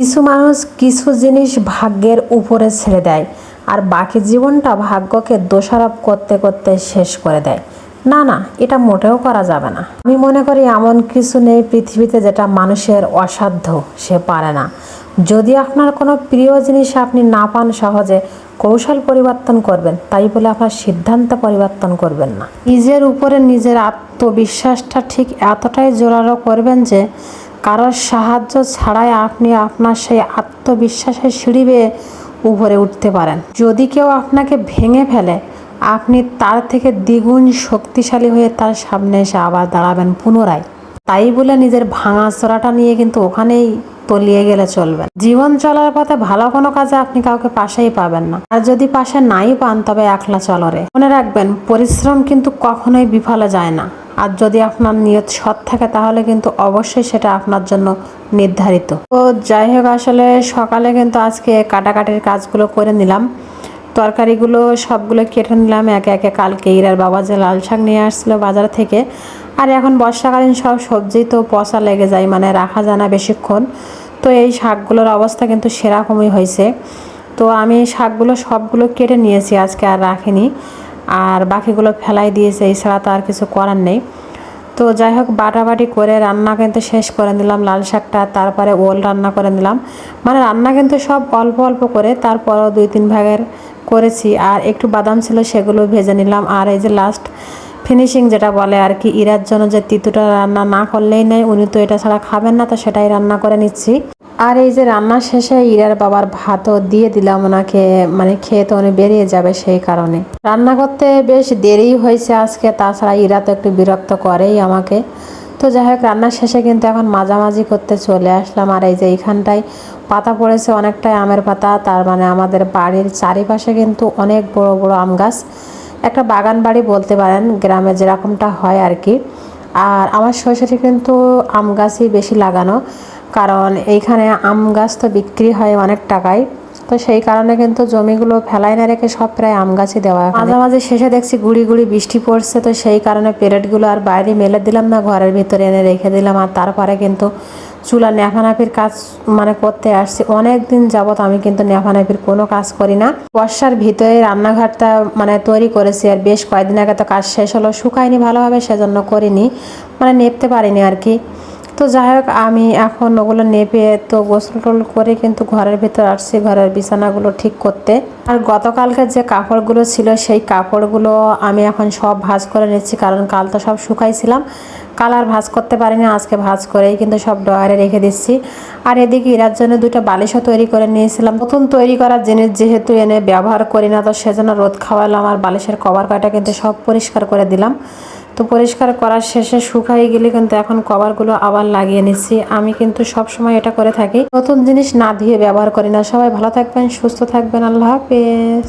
কিছু মানুষ কিছু জিনিস ভাগ্যের উপরে ছেড়ে দেয় আর বাকি জীবনটা ভাগ্যকে দোষারোপ করতে করতে শেষ করে দেয়। না না, এটা মোটেও করা যাবে না। আমি মনে করি এমন কিছু নেই পৃথিবীতে যেটা মানুষের অসাধ্য, সে পারে না। যদি আপনার কোনো প্রিয় জিনিস আপনি না পান সহজে, কৌশল পরিবর্তন করবেন, তাই বলে আপনার সিদ্ধান্ত পরিবর্তন করবেন না। নিজের উপরে নিজের আত্মবিশ্বাসটা ঠিক এতটাই জোরালো করবেন যে কারোর সাহায্য ছাড়াই আপনি আপনার সেই আত্মবিশ্বাসের সিঁড়ি বেয়ে উপরে উঠতে পারেন। যদি কেউ আপনাকে ভেঙে ফেলে, আপনি তার থেকে দ্বিগুণ শক্তিশালী হয়ে তার সামনে এসে আবার দাঁড়াবেন পুনরায়। তাই বলে নিজের ভাঙা চোরাটা নিয়ে কিন্তু ওখানেই তলিয়ে গেলে চলবে জীবন চলার পথে ভালো কোনো কাজে আপনি কাউকে পাশেই পাবেন না। আর যদি পাশে নাই পান, তবে একলা চলরে। মনে রাখবেন, পরিশ্রম কিন্তু কখনোই বিফলে যায় না। আর যদি আপনার নিয়ত সৎ থাকে, তাহলে কিন্তু অবশ্যই সেটা আপনার জন্য নির্ধারিত। তো যাই হোক, আসলে সকালে কিন্তু আজকে কাটাকাটির কাজগুলো করে নিলাম। তরকারিগুলো সবগুলো কেটে নিলাম, একে একে কালকে ইরার বাবা যে লাল শাক নিয়ে আসছিল বাজার থেকে। আর এখন বর্ষাকালীন সব সবজি তো পচা লেগে যায় মানে রাখা যায় না বেশিক্ষণ। তো এই শাকগুলোর অবস্থা কিন্তু সেরকমই হয়েছে। তো আমি শাকগুলো সবগুলো কেটে নিয়েছি, আজকে আর রাখিনি। আর বাকিগুলো ফেলাই দিয়েছে, এছাড়া তো আর কিছু করার নেই। তো যাই হোক, বাটাবাটি করে রান্না কিন্তু শেষ করে নিলাম, লাল শাকটা, তারপরে ওল রান্না করে নিলাম। মানে রান্না কিন্তু সব অল্প অল্প করে, তারপরও দুই তিন ভাগের করেছি। আর একটু বাদাম ছিল, সেগুলো ভেজে নিলাম। আর এই যে লাস্ট ফিনিশিং যেটা বলে আর কি, ইরার জন্য যে তিতুটা রান্না না করলেই নেই, উনি তো এটা ছাড়া খাবেন না, তো সেটাই রান্না করে নিচ্ছি। আর এই যে রান্না শেষে ইরার বাবার ভাতও দিয়ে দিলাম ওনাকে মানে খেয়ে তো উনি বেরিয়ে যাবে সেই কারণে। রান্না করতে বেশ দেরি হয়েছে আজকে, তাছাড়া ইরা তো একটু বিরক্ত করেই আমাকে। তো যাই হোক রান্নার শেষে কিন্তু এখন মাঝামাঝি করতে চলে আসলাম। আর এই যে এইখানটায় পাতা পড়েছে অনেকটাই আমের পাতা, তার মানে আমাদের বাড়ির চারিপাশে কিন্তু অনেক বড় বড় আম গাছ। একটা বাগান বাড়ি বলতে পারেন, গ্রামে যেরকমটা হয় আর কি। আর আমার শ্বশুরি কিন্তু আম গাছই বেশি লাগানো। কারণ এইখানে আম গাছ তো বিক্রি হয় অনেক টাকায়। তো সেই কারণে কিন্তু জমিগুলো ফেলাই না রেখে সব প্রায় আম গাছই দেওয়া মাঝে মাঝে শেষে দেখছি গুড়ি গুড়ি বৃষ্টি পড়ছে, তো সেই কারণে পেরেটগুলো আর বাইরে মেলে দিলাম না, ঘরের ভিতরে এনে রেখে দিলাম। আর তারপরে কিন্তু চুলা নেফানাফির কাজ মানে করতে আসছি। অনেক দিন যাবত আমি কিন্তু নেফানাফির কোনো কাজ করি না। বর্ষার ভিতরে রান্নাঘরটা মানে তৈরি করেছি আর বেশ কয়েকদিন আগে তো কাজ শেষ হলো, শুকায়নি ভালোভাবে, সেজন্য করিনি। মানে নেপতে পারিনি আর কি। তো যাই হোক, আমি এখন ওগুলো নেপে তো গোসল টোল করে কিন্তু ঘরের ভিতর আসছি, ঘরের বিছানাগুলো ঠিক করতে। আর গতকালকে যে কাপড়গুলো ছিল, সেই কাপড়গুলো আমি এখন সব ভাঁজ করে নিচ্ছি, কারণ কাল তো সব শুকাইছিলাম। কাল আর ভাঁজ করতে পারিনি, আজকে ভাঁজ করেই কিন্তু সব ডয়ারে রেখে দিচ্ছি। আর এদিকে এরার জন্য দুটো বালিশও তৈরি করে নিয়েছিলাম। নতুন তৈরি করার জিনিস যেহেতু এনে ব্যবহার করি না, তো সেজন্য রোদ খাওয়ালাম, আর বালিশের কভার কাটা কিন্তু সব পরিষ্কার করে দিলাম। তো পরিষ্কার করার শেষে শুকাই গেলে কিন্তু এখন কভারগুলো আবার লাগিয়ে নিচ্ছি। আমি কিন্তু সব সময় এটা করে থাকি। নতুন জিনিস না দিয়ে ব্যবহার করি না। সবাই ভালো থাকবেন, সুস্থ থাকবেন। আল্লাহ হাফেজ।